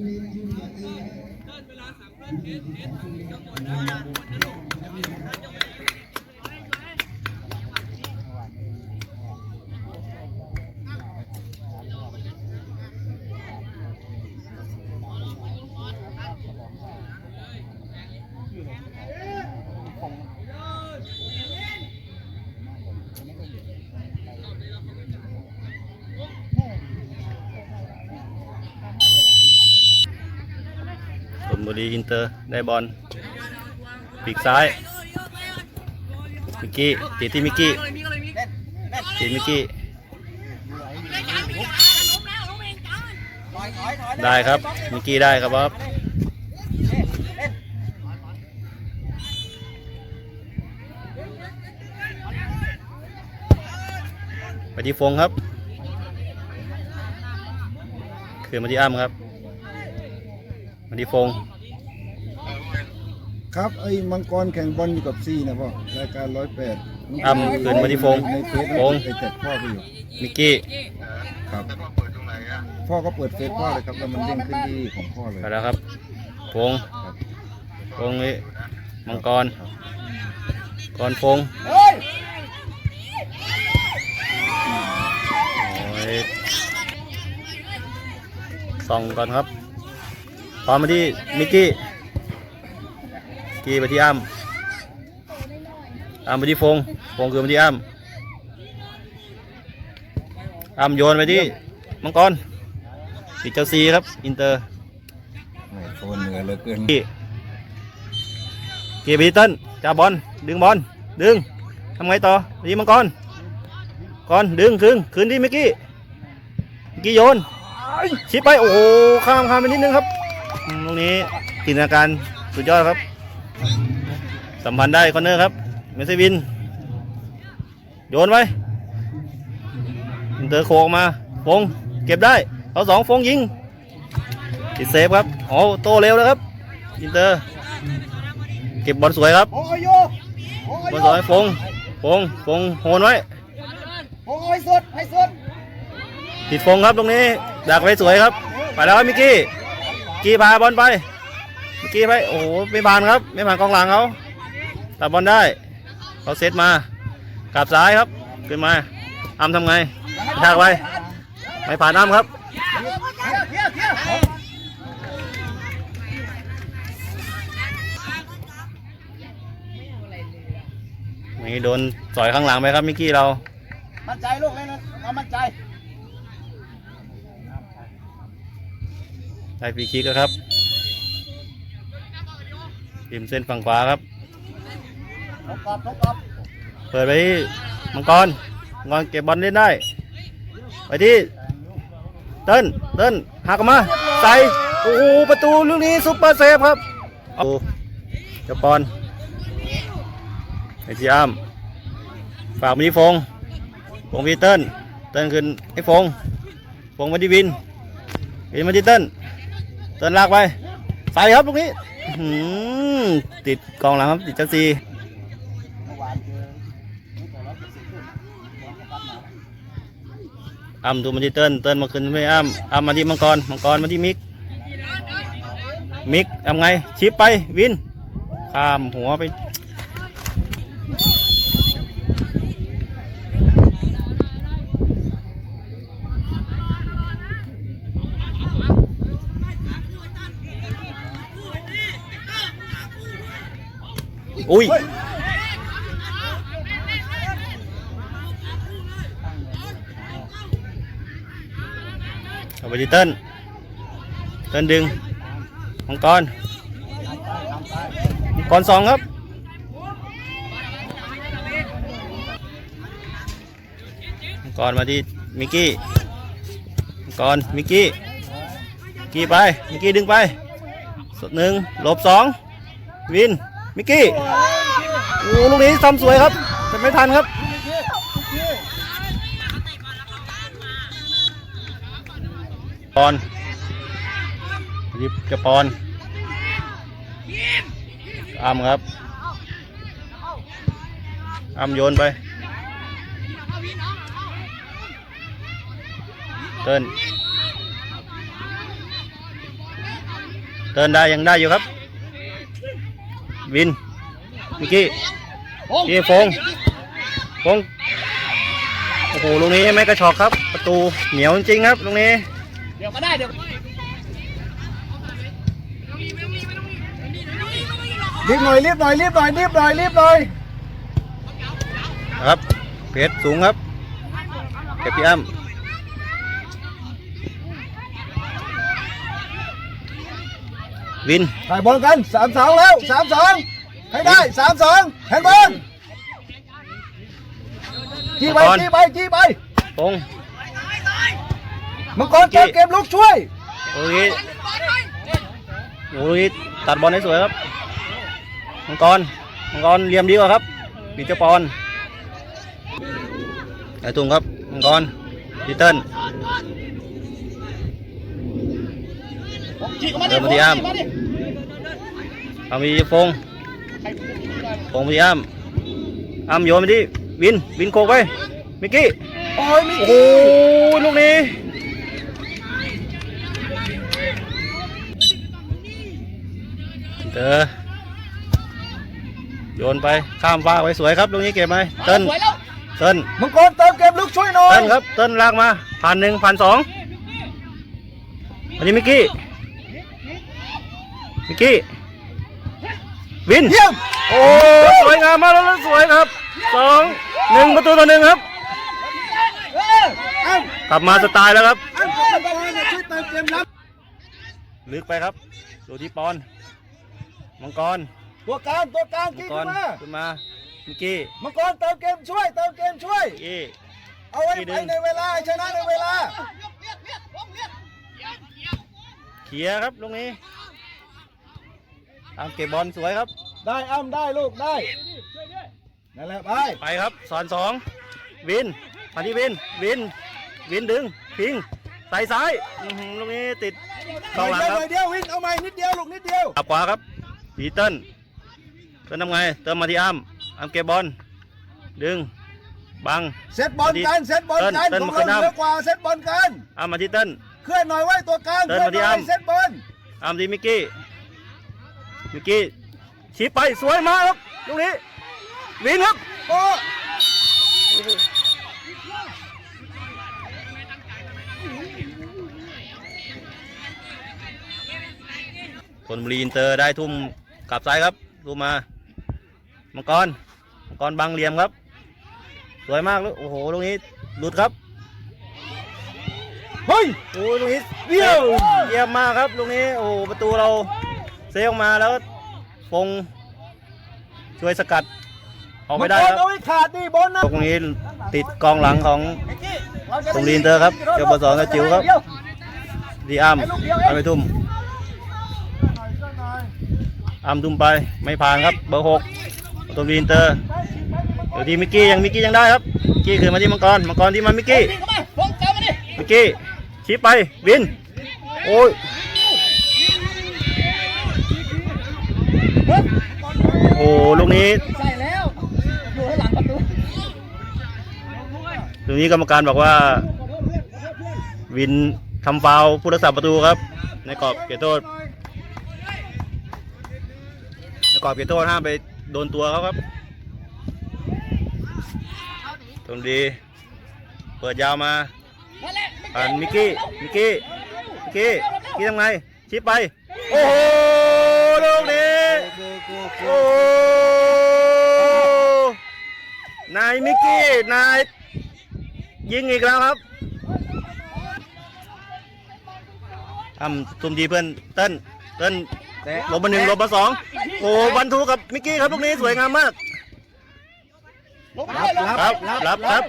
เดินเวลาสามเพื่อนเทสเทสทางจังหวัดนะจังหวัดนะลูก บุรีอินเตอร์ได้บอลปีกซ้ายมิกกี้ติดที่มิกกี้ติดมิกกี้ได้ครับมิกกี้ได้ครับบ๊อบไปที่ฟงครับ คืนมาที่อ้ำครับมาที่ฟง ครับไอ้มังกรแข่งบอลอยู่กับซีนะพ่อรายการร้อยแปดอ้ำคืนมาที่ฟงในเฟซฟง ไอ้แท็กพ่อไปอยู่มิกกี้ครับ พ่อก็เปิดเฟซพ่อเลยครับแล้วมันเด้งขึ้นที่ของพ่อเลยไปแล้วครับฟงครับฟงนี่มังกรกรฟงโอ้ยส่องก่อนครับพร้อมมาที่มิกกี้ กี้ไปที่อ้ำอ้ำไปที่ฟงฟงคือมาที่อ้ำอ้ำโยนไปที่มังกรติดเจ้าซีครับ อินเตอร์โอ้โหเหนื่อยเหลือเกินกี้กี้ไปที่เต้นจับบอลดึงบอลดึงทำไงต่อไปที่มังกรก่อนดึงคืนคืนที่มิกกี้มิกกี้โยนชิปไปโอ้โหข้ามข้ามไปนิดนึงครับอืมตรงนี้จินตนาการสุดยอดครับ สัมพันธ์ได้คอนเนอร์ครับ เมสเซวิน โยนไว้อินเตอร์โคกมาฟงเก็บได้เอาสองฟงยิงติดเซฟครับโอ้โตเร็วแล้วครับ อินเตอร์ เก็บบอลสวยครับโอ้ยโยโอ้ยบอลสวยฟงฟงฟงโหนไว้โอ้ยสุดให้สุดติดฟงครับตรงนี้ดักไว้สวยครับ ไปแล้วครับมิกกี้ กี้พาบอลไป มิกกี้ไปโอ้โหไม่บานครับ ไม่บานกองหลังเขาตัดบอลได้เขาเซตมากลับซ้ายครับขึ้นมาอ้ำทำไงกระชากไว้ไม่ผ่านอ้ำครับนี่โดนสอยข้างหลังไปครับมิกกี้เรา มั่นใจลูกเลยนะเอามั่นใจได้ฟรีคิกแล้วครับ ริมเส้นฝั่งขวาครับทบกอบทบกอบเปิดไปที่มังกรมังกรเก็บบอลเล่นได้ ไปที่เติ้นเติ้นหักออกมา ใส่ โอ้โห ประตูลูกนี้ซุปเปอร์เซฟครับโอ้เจะปอนไอที่อ้ามฝากมาที่ฟงฟงพีเติ้ลเติ้ลขึ้นไอ้ฟงฟงมาที่วินวินมาที่เติ้ลเติ้ลลากไป ใส่ครับลูกนี้อื้อหือ ติดกองหลังครับ ติดเจ้าซีอ้ำดูมาที่เติ้ลเติ้ลมาขึ้นไม่อ้ำอ้ำมาที่มังกร มังกรมาที่มิก มิกทำไง ชิปไป วิน ข้ามหัวไป อุ้ยเอาไปที่เติ้ลเติ้ลดึงมังกรมังกรสองครับมังกรมาที่มิกกี้มังกรมิกกี้มิกกี้ไปมิกกี้ดึงไปสุดหนึ่งหลบสองวิน มิกกี้โอ้ลูกนี้ทำสวยครับ แต่ไม่ทันครับปอนยิบจะปอนอ้ำครับอ้ำโยนไป เตินเตินได้ยังได้อยู่ครับ วินเมื่อกี้กี้ฟงฟงโอ้โหลูกนี้ไม่กระชอกครับ ประตูเหนียวจริงๆครับลูกนี้เดี๋ยวก็ได้เดี๋ยวรีบหน่อยรีบหน่อยรีบหน่อยรีบหน่อยรีบหน่อยครับเพชรสูงครับเก็บพี่อ้ำ วินถ่ายบอลกันสามสองแล้วสามสองให้ได้สามสองแฮนด์บอลจี้ไปบอลจี้ไปจี้ไปฟงมังกรเติมเกมลุกช่วยโอ้ยโอ้ยตัดบอลได้สวยครับมังกรมังกรเหลี่ยมดีกว่าครับปีเตอร์ปอนไอ้ตุงครับมังกรพีเติ้ล เดินมาดิอ้ำฉีกมาดิเอามีฟงฟงพยายามอ้ำโยนไปที่วินวินโคกไปมิกกี้โอ้ยมิโอ้โหลูกนี้เตอโยนไปข้ามฟ้ากไปสวยครับลูกนี้เก็บไหมเติ้ลสวยแล้วเติ้ลมังกรเติมเกมลุกช่วยหน่อยเติ้ลครับเติ้ลลากมาผ่านหนึ่งผ่านสองอันนี้มิกกี้ มิกกี้ วิน เยี่ยม โอ้สวยงามมากแล้วสวยครับสองหนึ่งประตูต่อหนึ่งครับเอ้ากลับมาสไตล์แล้วครับเอ้ามังกรเนี่ยช่วยเติมเกมรับ ลึกไปครับ ดูที่ปอน มังกร ตัวกลางตัวกลางมังกี้กขึ้รนมาขึ้นมาเมื่อกี้มังกรเติมเกมช่วยเติมเกมช่วยเมื่อกี้ เอาไว้ที่ดึไปงในเวลาให้ชนะในเวลาเขียร์ครับลูกนี้ ตามเก็บบอลสวยครับ ได้อ้ำได้ลูกได้นั่นแหละไปไปครับสอนสองวินมาที่วินวินวินดึงพิงใส่ซ้ายอื้อหือลูกนี้ติดหเข้าหลังน่คอรับยเดียววิ่งเอาใหม่นิดเดียวลูกนิดเดียวขับขวาครับพีเติ้ลเติ้ลทำไงเติมมาที่อ้ำอ้ำเก็บบอลดึงบัง เซตบอลกันเซตบอลกันเติ้ลของเติ้ลเรามาขึ้นเยน้ำอะกว่าเซตบอลกันอ้ำมาที่เติ้ล เคลื่อนหน่อยไว้ตัวกลางเติ้เคลลื่อนมาที่หน่อยอ้ำเซตบอลอ้ำที่มิกกี้ มิกกี้ชี้ไปสวยมากครับลูกนี้วินครับโอ้คนบุรีอินเตอร์ได้ทุ่มกลับซ้ายครับดูมา มังกร มังกรบังเหลี่ยมครับ สวยมากลูกโอ้โหลูกนี้หลุดครับเฮ้ยโอ้ยลูกนี้เยี่ยมเยี่ยมมากครับลูกนี้โอ้โหประตูเรา เซฟออกมาแล้วฟงช่วยสกัดออกไม่ได้มังกครรับเอาไว้ขาดนี่บอลนะตรงนี้ติดกองหลังของตรงลีนเตอร์ครับเจ้าบอลสองกับจิ๋วครับดีอัมเอาไปทุ่มอัมทุ่มไปไม่ผ่านครับเบอร์หกตรงลีนเตอร์เดี๋ยวที่มิกกี้ยังมิกกี้ยังได้ครับมิกกี้คืนมาที่มังกรมังกรที่มามิกกี้วิ่งเข้ามาฟงเติมมาดิมิกกี้ชี้ไปวินโอ้ย โอ้โหลูกนี้ใส่แล้วอยู่ข้างหลังประตูลูกนี้กรรมการบอกว่า วินทำฟาวล์ผู้รักษาประตูครับ ในกรอบเขตโทษในกรอบเขตโทษห้ามไปโดนตัวเขาครับตรงดี เปิดยาวมานั่นแหละผ่านมิกกี้ มิกกี้ มิกกี้ มิกกี้ทำไง ชิปไป โอ้โหลูกนี้ โอ้โหนายมิกกี้นายยิงอีกแล้วครับทำทุ่มทีเพื่อนเต้นเต้นลบมาหนึ่งลบมาสองโอ้บรรทุกกับมิกกี้ครับลูกนี้สวยงามมากลงไปเลยลงครับรับครับ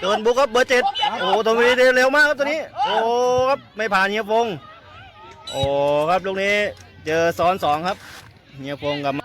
เดินบุกครับเบอร์เจ็ดโอ้ตัวนี้เร็วมากครับตัวนี้ โอ้ครับไม่ผ่านเฮียฟงโอ้ครับลูกนี้เจอซ้อนสองครับ เฮียฟงกับ